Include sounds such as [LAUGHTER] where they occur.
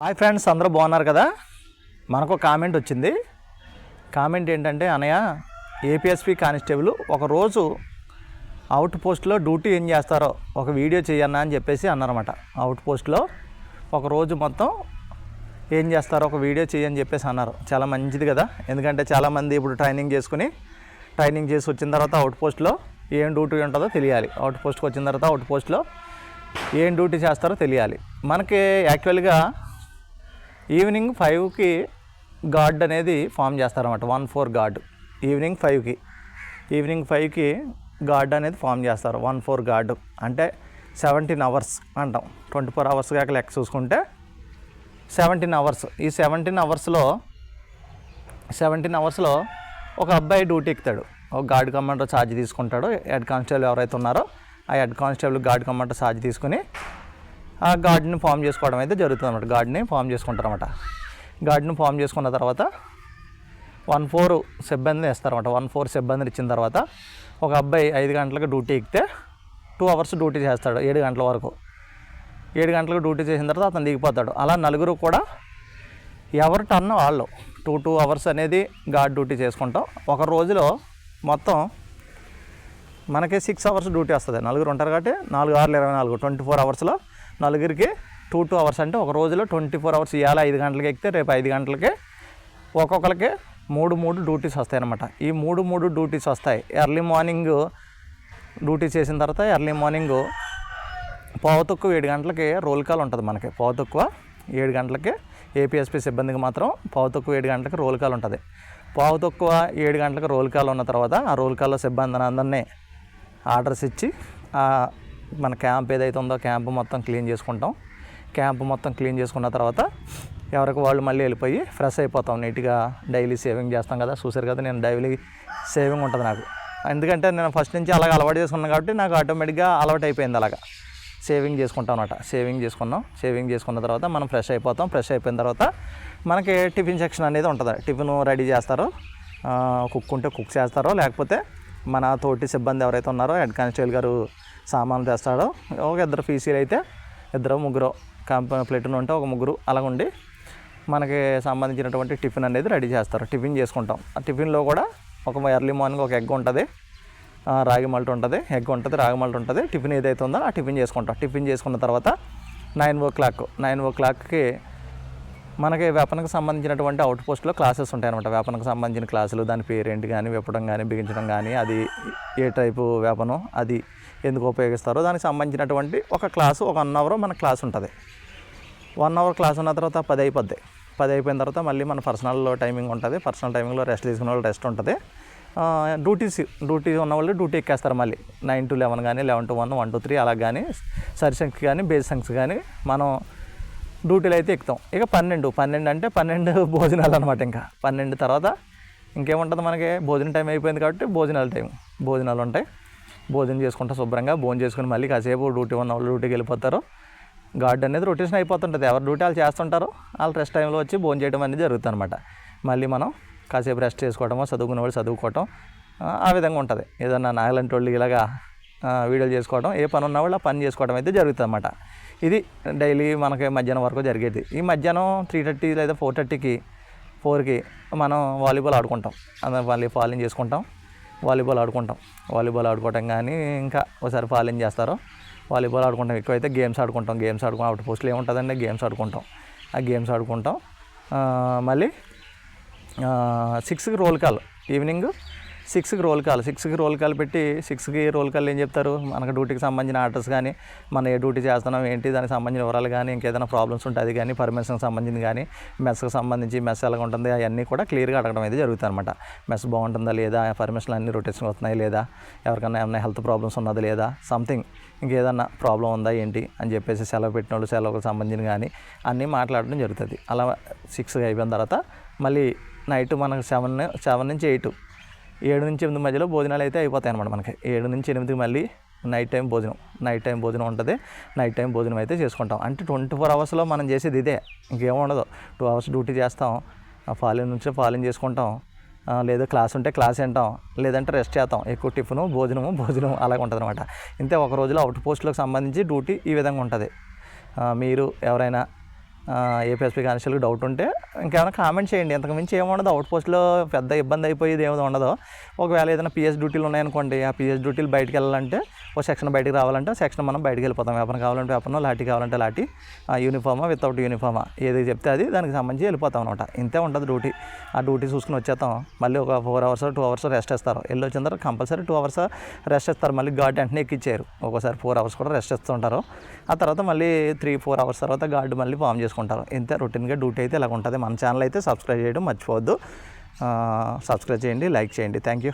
Hi friends అందరూ బాగున్నారు కదా? మనకు ఒక కామెంట్ వచ్చింది. కామెంట్ ఏంటంటే అనయ్య ఏపీఎస్పి కానిస్టేబుల్ ఒక రోజు అవుట్ పోస్ట్లో డ్యూటీ ఏం చేస్తారో ఒక వీడియో చేయన్నా అని చెప్పేసి అన్నారన్నమాట. అవుట్ పోస్ట్లో ఒక రోజు మొత్తం ఏం చేస్తారో ఒక వీడియో చేయని చెప్పేసి అన్నారు. చాలా మంచిది కదా? ఎందుకంటే చాలామంది ఇప్పుడు ట్రైనింగ్ చేసుకుని ట్రైనింగ్ చేసి వచ్చిన తర్వాత అవుట్ పోస్ట్లో ఏం డ్యూటీ ఉంటుందో తెలియాలి. అవుట్ పోస్ట్కి వచ్చిన తర్వాత అవుట్ పోస్ట్లో ఏం డ్యూటీ చేస్తారో తెలియాలి. మనకి యాక్చువల్గా ఈవినింగ్ ఫైవ్కి గార్డ్ అనేది ఫామ్ చేస్తారన్నమాట. One four guard. ఈవినింగ్ ఫైవ్కి. ఈవినింగ్ ఫైవ్కి గార్డ్ అనేది ఫామ్ చేస్తారు. One four guard. అంటే సెవెంటీన్ అవర్స్ అంటాం. ట్వంటీ ఫోర్ అవర్స్ కాక లెక్క చూసుకుంటే సెవెంటీన్ అవర్స్. ఈ సెవెంటీన్ అవర్స్లో సెవెంటీన్ అవర్స్లో ఒక అబ్బాయి డ్యూటీ ఎక్కుతాడు. ఒక గార్డ్ కమాండర్ ఛార్జ్ తీసుకుంటాడు. హెడ్ కానిస్టేబుల్ ఎవరైతే ఉన్నారో ఆ head constable guard commander charge తీసుకుని ఆ గార్డ్ని ఫామ్ చేసుకోవడం అయితే జరుగుతుంది అనమాట గార్డ్ని ఫామ్ చేసుకుంటారు అనమాట గార్డ్ని ఫామ్ చేసుకున్న తర్వాత వన్ ఫోర్ సిబ్బందిని ఇస్తారన్నమాట వన్ ఫోర్ సిబ్బందిని ఇచ్చిన తర్వాత ఒక అబ్బాయి ఐదు గంటలకు డ్యూటీ ఎక్కితే టూ అవర్స్ డ్యూటీ చేస్తాడు ఏడు గంటల వరకు. ఏడు గంటలకు డ్యూటీ చేసిన తర్వాత అతను దిగిపోతాడు. అలా నలుగురు కూడా ఎవరు టర్న్ వాళ్ళు టూ టూ అవర్స్ అనేది గార్డ్ డ్యూటీ చేసుకుంటాం. ఒక రోజులో మొత్తం మనకి సిక్స్ అవర్స్ డ్యూటీ వస్తుంది. నలుగురు ఉంటారు కాబట్టి నాలుగు ఆరులు ఇరవై నాలుగు ట్వంటీ ఫోర్ అవర్స్లో నలుగురికి టూ టూ అవర్స్ అంటే ఒక రోజులో ట్వంటీ ఫోర్ అవర్స్ ఇవాళ ఐదు గంటలకి ఎక్కితే రేపు ఐదు గంటలకి ఒక్కొక్కరికి మూడు మూడు డ్యూటీస్ వస్తాయి అన్నమాట. ఈ మూడు మూడు డ్యూటీస్ వస్తాయి. ఎర్లీ మార్నింగ్ డ్యూటీ చేసిన తర్వాత ఎర్లీ మార్నింగ్ పావు తక్కువ ఏడు గంటలకి రోల్ కాల్ ఉంటుంది మనకి. పావు తక్కువ ఏడు గంటలకి ఏపీఎస్పీ సిబ్బందికి మాత్రం పావు తక్కువ ఏడు గంటలకి రోల్ కాల్ ఉంటుంది. పావు తక్కువ ఏడు గంటలకు రోల్ కాల్ ఉన్న తర్వాత ఆ రోల్ కాల్లో సిబ్బందిని అందరినీ ఆర్డర్స్ ఇచ్చి మన క్యాంప్ ఏదైతే ఉందో క్యాంప్ మొత్తం క్లీన్ చేసుకుంటాం. క్యాంప్ మొత్తం క్లీన్ చేసుకున్న తర్వాత ఎవరికి వాళ్ళు మళ్ళీ వెళ్ళిపోయి ఫ్రెష్ అయిపోతాం. నీట్గా డైలీ సేవింగ్ చేస్తాం కదా. చూసారు కదా నేను డైలీ సేవింగ్ ఉంటుంది నాకు. ఎందుకంటే నేను ఫస్ట్ నుంచి అలాగ అలవాటు చేసుకున్నాను కాబట్టి నాకు ఆటోమేటిక్గా అలవాటు అయిపోయింది అలాగా. సేవింగ్ చేసుకుంటాం అనమాట సేవింగ్ చేసుకున్నాం. సేవింగ్ చేసుకున్న తర్వాత మనం ఫ్రెష్ అయిపోతాం. ఫ్రెష్ అయిపోయిన తర్వాత మనకి టిఫిన్ సెక్షన్ అనేది ఉంటుంది. టిఫిన్ రెడీ చేస్తారు కుక్ ఉంటే కుక్ చేస్తారో లేకపోతే మన తోటి సిబ్బంది ఎవరైతే ఉన్నారో హెడ్ కానిస్టేబుల్ గారు సామాన్లు తెస్తాడో. ఒక ఇద్దరు పీసీలు అయితే ఇద్దరు ముగ్గురు కంపెనీ ప్లేటును ఉంటే ఒక ముగ్గురు అలాగుండి మనకి సంబంధించినటువంటి టిఫిన్ అనేది రెడీ చేస్తారు. టిఫిన్ చేసుకుంటాం. ఆ టిఫిన్లో కూడా ఒక ఎర్లీ మార్నింగ్ ఒక ఎగ్ ఉంటుంది. రాగి మల్ట్ ఉంటుంది. ఎగ్ ఉంటుంది రాగి మల్ట్ ఉంటుంది. టిఫిన్ ఏదైతే ఉందో ఆ టిఫిన్ చేసుకుంటాం. టిఫిన్ చేసుకున్న తర్వాత నైన్ ఓ క్లాక్ నైన్ ఓ క్లాక్కి మనకి వేపనకు సంబంధించినటువంటి అవుట్ పోస్ట్లో క్లాసెస్ ఉంటాయి అనమాట వేపనకు సంబంధించిన క్లాసులు దాని పేరేంటి కానీ విప్పడం కానీ బిగించడం కానీ అది ఏ టైపు వేపనం అది ఎందుకు ఉపయోగిస్తారో. దానికి సంబంధించినటువంటి ఒక క్లాసు ఒక వన్ అవర్ మన క్లాస్ ఉంటుంది. వన్ అవర్ క్లాస్ ఉన్న తర్వాత పది అయిపోద్ది. పది అయిపోయిన తర్వాత మళ్ళీ మన పర్సనల్ టైమింగ్ ఉంటుంది. పర్సనల్ టైమింగ్లో రెస్ట్ తీసుకునే వాళ్ళు రెస్ట్ ఉంటుంది. డ్యూటీస్ డ్యూటీ ఉన్న వాళ్ళు డ్యూటీ ఎక్కేస్తారు మళ్ళీ. నైన్ టు లెవెన్ కానీ eleven to one one two three అలా కానీ సరిసంఖ్య కానీ బేస్ సంక్స్ కానీ మనం డ్యూటీలు అయితే ఎక్కుతాం. ఇక పన్నెండు పన్నెండు అంటే పన్నెండు [LAUGHS] భోజనాలు అనమాట ఇంకా. పన్నెండు తర్వాత ఇంకేముంటుంది మనకి? భోజనం టైం అయిపోయింది కాబట్టి భోజనాల టైం భోజనాలు ఉంటాయి. భోజనం చేసుకుంటా శుభ్రంగా భోజనం చేసుకుని మళ్ళీ కాసేపు డ్యూటీ ఉన్న వాళ్ళు డ్యూటీకి వెళ్ళిపోతారు. గార్డ్ అనేది రొటేషన్ అయిపోతుంటుంది. ఎవరు డ్యూటీ వాళ్ళు చేస్తుంటారో వాళ్ళు రెస్ట్ టైంలో వచ్చి భోజనం చేయడం అనేది జరుగుతుంది అనమాట మళ్ళీ మనం కాసేపు రెస్ట్ చేసుకోవటం చదువుకునే వాళ్ళు చదువుకోవటం ఆ, విధంగా ఉంటుంది. ఏదన్నా నాగలంటి వాళ్ళు ఇలాగా వీడియోలు చేసుకోవడం ఏ పని ఉన్న వాళ్ళు ఆ పని చేసుకోవడం అయితే జరుగుతుంది అనమాట ఇది డైలీ మనకి మధ్యాహ్నం వరకు జరిగేది. ఈ మధ్యాహ్నం త్రీ థర్టీ లేదా ఫోర్ థర్టీకి ఫోర్కి మనం వాలీబాల్ ఆడుకుంటాం. అందులో మళ్ళీ ఫాలింగ్ చేసుకుంటాం. వాలీబాల్ ఆడుకుంటాం. వాలీబాల్ ఆడుకోవటం కానీ ఇంకా ఒకసారి ఫాలింగ్ చేస్తారు వాలీబాల్ ఆడుకుంటాం. ఎక్కువైతే గేమ్స్ ఆడుకుంటాం. గేమ్స్ ఆడుకుంటాం అవుట్ పోస్ట్లో ఏముంటుందండి? గేమ్స్ ఆడుకుంటాం. ఆ గేమ్స్ ఆడుకుంటాం. మళ్ళీ సిక్స్కి రోల్ కాల్. ఈవినింగ్ సిక్స్కి రోల్ కాల్ సిక్స్కి రోల్ కాల్ పెట్టి సిక్స్కి రోల్ కాల్ ఏం చెప్తారు? మనకు డ్యూటీకి సంబంధించిన ఆర్డర్స్ కానీ మనం ఏ డ్యూటీ చేస్తున్నాం ఏంటి దానికి సంబంధించిన వివరాలు కానీ ఇంకేదైనా ప్రాబ్లమ్స్ ఉంటాయి అది కానీ పర్మిషన్కి సంబంధించి కానీ మెస్కి సంబంధించి మెస్ ఎలా ఉంటుంది అవన్నీ కూడా క్లియర్గా అడగడం అయితే జరుగుతుంది అనమాట మెస్ బాగుంటుందా లేదా? పర్మిషన్లు అన్ని రొటేషన్ వస్తున్నాయి లేదా? ఎవరికైనా ఏమైనా హెల్త్ ప్రాబ్లమ్స్ ఉన్నది లేదా? సంథింగ్ ఇంకేదన్నా ప్రాబ్లం ఉందా ఏంటి అని చెప్పేసి సెలవు పెట్టిన వాళ్ళు సెలవుకు సంబంధించిన కానీ అన్నీ మాట్లాడడం జరుగుతుంది. అలా సిక్స్ అయిపోయిన తర్వాత మళ్ళీ నైట్ మనకు సెవెన్ సెవెన్ నుంచి ఎయిట్ ఏడు నుంచి ఎనిమిది మధ్యలో భోజనాలు అయితే అయిపోతాయి అనమాట మనకి. ఏడు నుంచి ఎనిమిది మళ్ళీ నైట్ టైం భోజనం. నైట్ టైం భోజనం ఉంటుంది. నైట్ టైం భోజనం అయితే చేసుకుంటాం. అంటే ట్వంటీ ఫోర్ అవర్స్లో మనం చేసేది ఇదే. ఇంకేం ఉండదు. టూ అవర్స్ డ్యూటీ చేస్తాం. ఫాలిన్ నుంచి ఫాలిన్ చేసుకుంటాం. లేదా క్లాస్ ఉంటే క్లాస్ వింటాం. లేదంటే రెస్ట్ చేస్తాం. ఎక్కువ టిఫిను భోజనము భోజనం అలాగ ఉంటుంది అనమాట ఇంతే ఒక రోజులో అవుట్ పోస్టులకు సంబంధించి డ్యూటీ ఈ విధంగా ఉంటుంది. మీరు ఎవరైనా ఏపీఎస్పీ కానిస్టేబుల్కి డౌట్ ఉంటే ఇంకేమైనా కామెంట్ చేయండి. ఇంతకు మించి ఏముండదు అవుట్ పోస్ట్లో పెద్ద ఇబ్బంది అయిపోయేది ఏమి ఉండదు. ఒకవేళ ఏదైనా పిఎస్ డ్యూటీలు ఉన్నాయనుకోండి ఆ పిఎస్ డ్యూటీలు బయటకు వెళ్ళాలంటే ఓ సెక్షన్ బయటకు రావాలంటే సెక్షన్ మనం బయటికి వెళ్ళిపోతాం. వేపన కావాలంటే వేపన లాఠీ కావాలంటే లాఠీ యూనిఫామా వితౌట్ యూనిఫామా ఏది చెప్తే అది దానికి సంబంధించి వెళ్ళిపోతాం అనమాట ఇంతే ఉంటుంది డ్యూటీ. ఆ డ్యూటీ చూసుకుని వచ్చేస్తాం. మళ్ళీ ఒక four hours two hours rest ఇస్తారు వెళ్ళి వచ్చిన తర్వాత కంపల్సరీ టూ అవర్స్ రెస్ట్ ఇస్తారు మళ్ళీ గార్డ్ వెంటనే ఎక్కిచ్చారు ఒక్కోసారి ఫోర్ అవర్స్ కూడా రెస్ట్ ఇస్తుంటారు ఆ తర్వాత మళ్ళీ త్రీ ఫోర్ అవర్స్ తర్వాత గార్డ్ మళ్ళీ ఫామ్ చేసుకుంటారు. ఇంతే రొటీన్గా డ్యూటీ అయితే ఇలాగ ఉంటుంది మన ఛానల్ అయితే సబ్స్క్రైబ్ చేయడం మర్చిపోవద్దు. సబ్స్క్రైబ్ చేయండి లైక్ చేయండి. Thank you